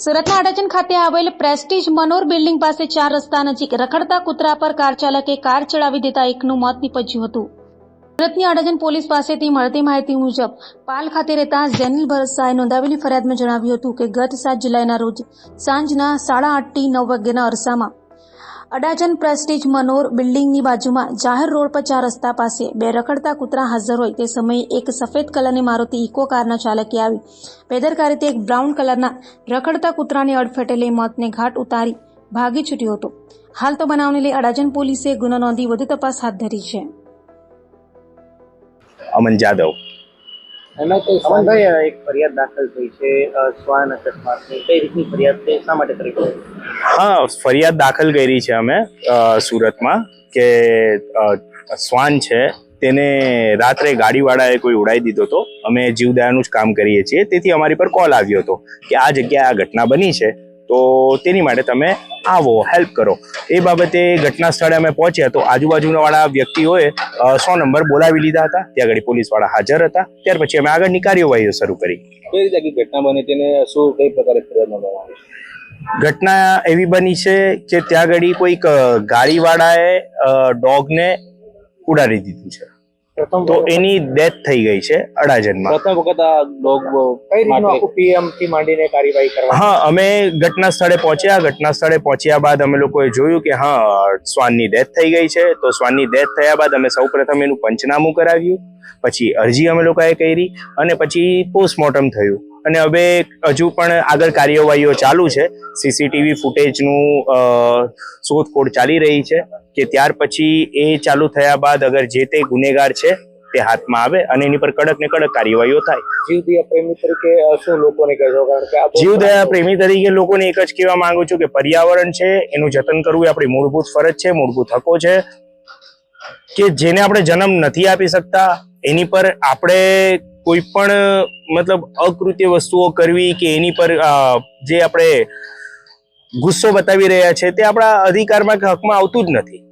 સુરતના અડાજણ ખાતે આવેલ પ્રેસ્ટીજ મનોર બિલ્ડિંગ પાસે ચાર રસ્તા નજીક રખડતા કૂતરા પર કાર ચાલકે કાર ચડાવી દેતા એકનું મોત નીપજ્યું હતું. સુરતની અડાજણ પોલીસ પાસેથી મળતી માહિતી મુજબ, પાલ ખાતે રહેતા જેનિલ શાહે નોંધાવેલી ફરિયાદમાં જણાવ્યું હતું કે ગત સાત જુલાઈના રોજ સાંજના સાડા આઠથી નવ વાગ્યાના અરસામાં અડાજણ પ્રેસ્ટીજ મનોર બિલ્ડિંગની બાજુમાં જાહેર રોડ પર ચાર રસ્તા પાસે બે રખડતા કૂતરા હાજર હોય તે સમયે એક સફેદ કલરની મારુતિ ઇકો કારના ચાલકે આવી. બેદરકારીથી એક બ્રાઉન કલરના રખડતા કૂતરાને અડફેટે લઈ મોતને ઘાટ ઉતારી ભાગી છૂટ્યો હતો. હાલ તો બનાવને લઈ અડાજન પોલીસે ગુનો નોંધી વધુ તપાસ હાથ ધરી છે. અમન જાદવ. એમાં કઈ અમનભાઈ એક ફરિયાદ દાખલ થઈ છે શ્વાન અકસ્માતની. કઈ રીતની ફરિયાદ છે? શા માટે કરી છે? હા ફરિયાદ દાખલ કરી છે અમે સુરતમાં કે શ્વાન છે તેને રાત્રે ગાડીવાળાએ કોઈ ઉડાઈ દીધો હતો અમે જીવદયાનું જ કામ કરીએ છીએ. તેથી અમારી પર કોલ આવ્યો હતો કે આ જગ્યાએ આ ઘટના બની છે. તો તેની માટે તમે આવો હેલ્પ કરો. એ બાબતે ઘટના સ્થળે અમે પહોંચ્યા તો આજુબાજુવાળા વ્યક્તિઓએ સો નંબર બોલાવી લીધા હતા. ત્યાં આગળ પોલીસવાળા હાજર હતા. ત્યાર પછી અમે આગળની કાર્યવાહીઓ શરૂ કરી. કઈ રીતે ઘટના બની તેને શું કઈ પ્રકારે ફરિયાદ નોંધવામાં આવી ઘટના એવી બની છે કે ત્યાં આગળ કોઈક ગાડીવાળાએ ડોગને ઉડાડી દીધું છે. તો એની ડેથ થઈ ગઈ છે અડાજણમાં. પ્રથમ વખત આ ડોગ કઈ રીતનું આખું પીએમથી માંડીને કાર્યવાહી કરવા હા અમે ઘટના સ્થળે પહોંચ્યા. ઘટના સ્થળે પહોંચ્યા બાદ અમે લોકોએ જોયું કે હા શ્વાનની ડેથ થઈ ગઈ છે. તો શ્વાનની ડેથ થયા બાદ અમે સૌપ્રથમ એનું પંચનામું કરાવ્યું. પછી અરજી અમે લોકોએ કરી અને પછી પોસ્ટમોર્ટમ થયું. અને હવે હજુ પણ આગળ કાર્યવાહીઓ ચાલુ છે. સીસીટીવી ફૂટેજનું શોધખોળ ચાલી રહી છે કે ત્યાર પછી એ ચાલુ થયા બાદ અગર જે તે ગુનેગાર છે તે હાથમાં આવે અને એની પર કડક ને કડક કાર્યવાહીઓ થાય. જીવદયા પ્રેમી તરીકે શું લોકોને કહેશો? કારણ કે જીવદયા પ્રેમી તરીકે લોકોને એક જ કહેવા માંગુ છું કે પર્યાવરણ છે એનું જતન કરવું એ આપણી મૂળભૂત ફરજ છે મૂળભૂત હકો છે. કે જેને આપણે જન્મ નથી આપી શકતા એની પર આપણે કોઈ પણ, મતલબ, અકૃત્ય વસ્તુઓ કરવી કે એની પર જે આપણે ગુસ્સો બતાવી રહ્યા છે તે આપણા અધિકારમાં કે હકમાં આવતું જ નથી.